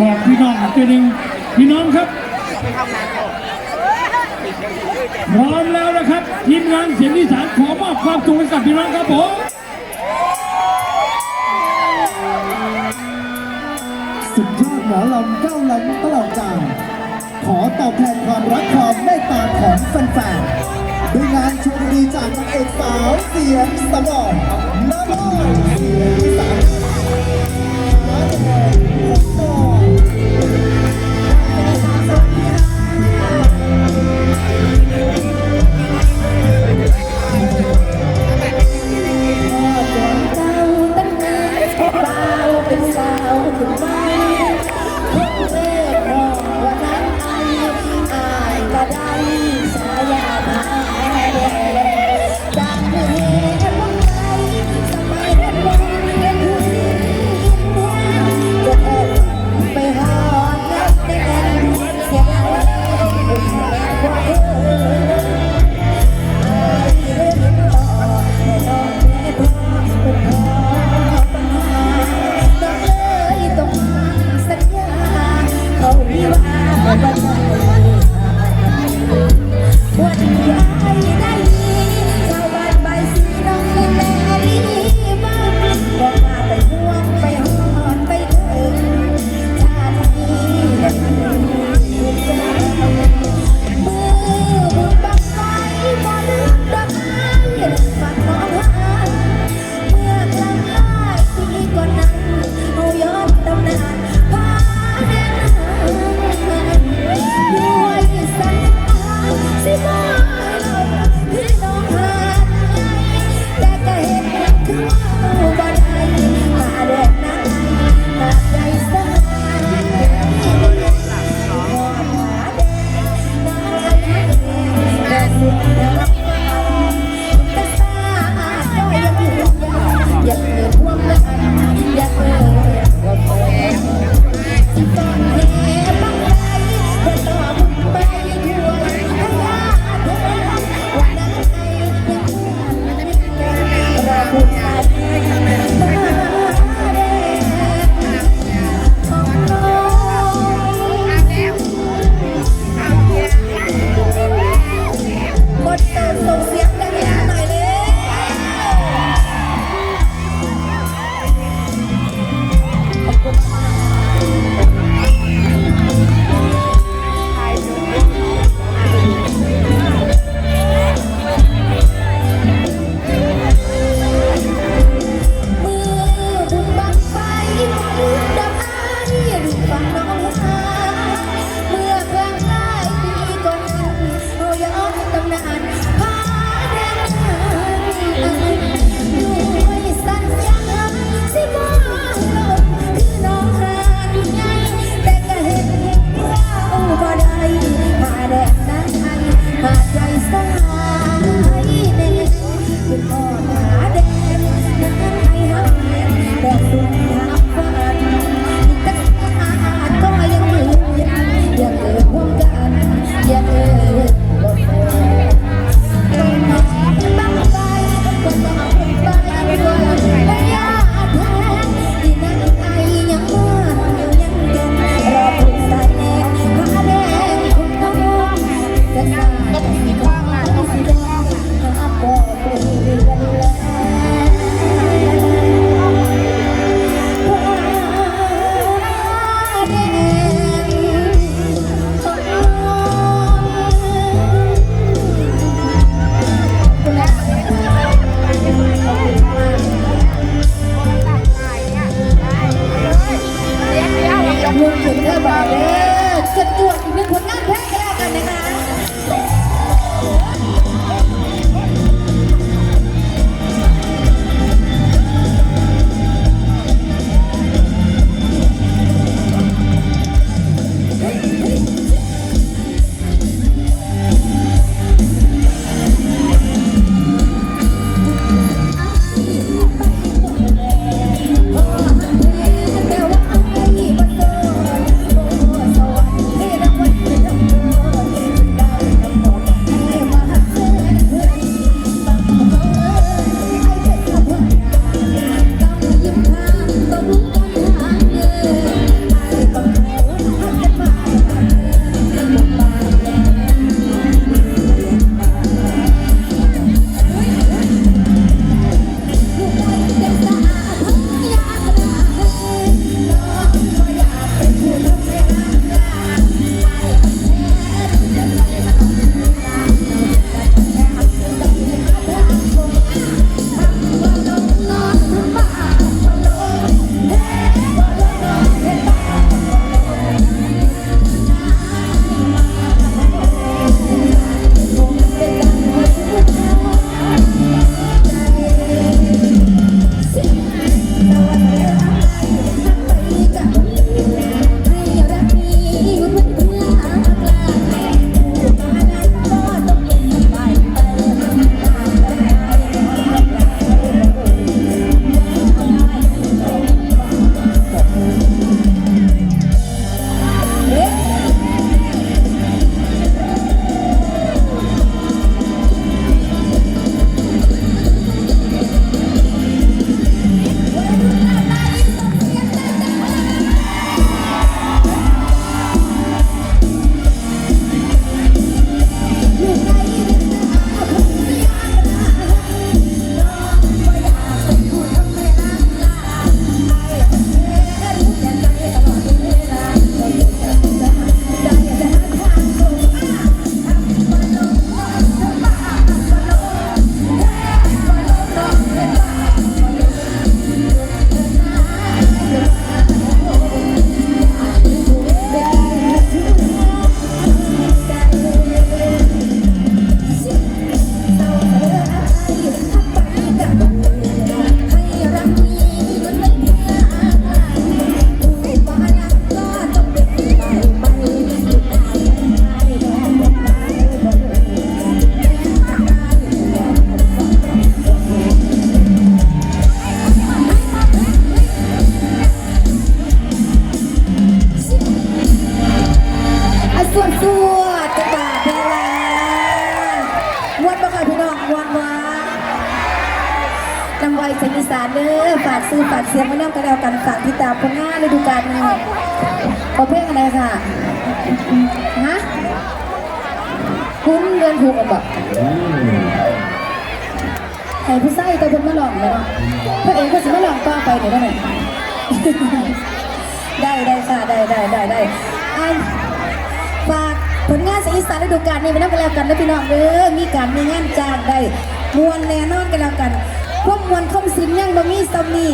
บอกพี่น้องเจนิงพี่น้องครับพร้อมแล้วนะครับทีมงานเสียงอีสานขอมอบความสุขให้กับพี่น้องครับผมสุดยอดหมอลำเก้าลำตลอดกาลขอตอบแทนความรักความเมตตาของแฟนๆด้วยงานโชว์ดีจากนางเอกสาวเสียงสมองน้ำมันเสียงอีสาน 我们是人民的子弟兵。 ด้อฝากซื้อฝากเสียงมาเล่นกันแล้วกันฝากติดตามผลงานฤดูกาลนี้ขอเพลงอะไรค่ะฮะคุ้มเดือนถูกกับแบบไอ้ผู้ใส่ตัวคนมาหลอกเลยเนาะพระเอกก็สิมาหลอกต่อไปเดี๋ยวได้ไหมได้ได้ค่ะได้ได้ได้ได้อันฝากผลงานเสียงอีสานฤดูกาลนี้ไปนับกันแล้วกันนะพี่น้องเด้อมีการมีงานจ้างได้มวนแน่นอนกันแล้วกัน พวกมวลคมสินยังบ่มีสมี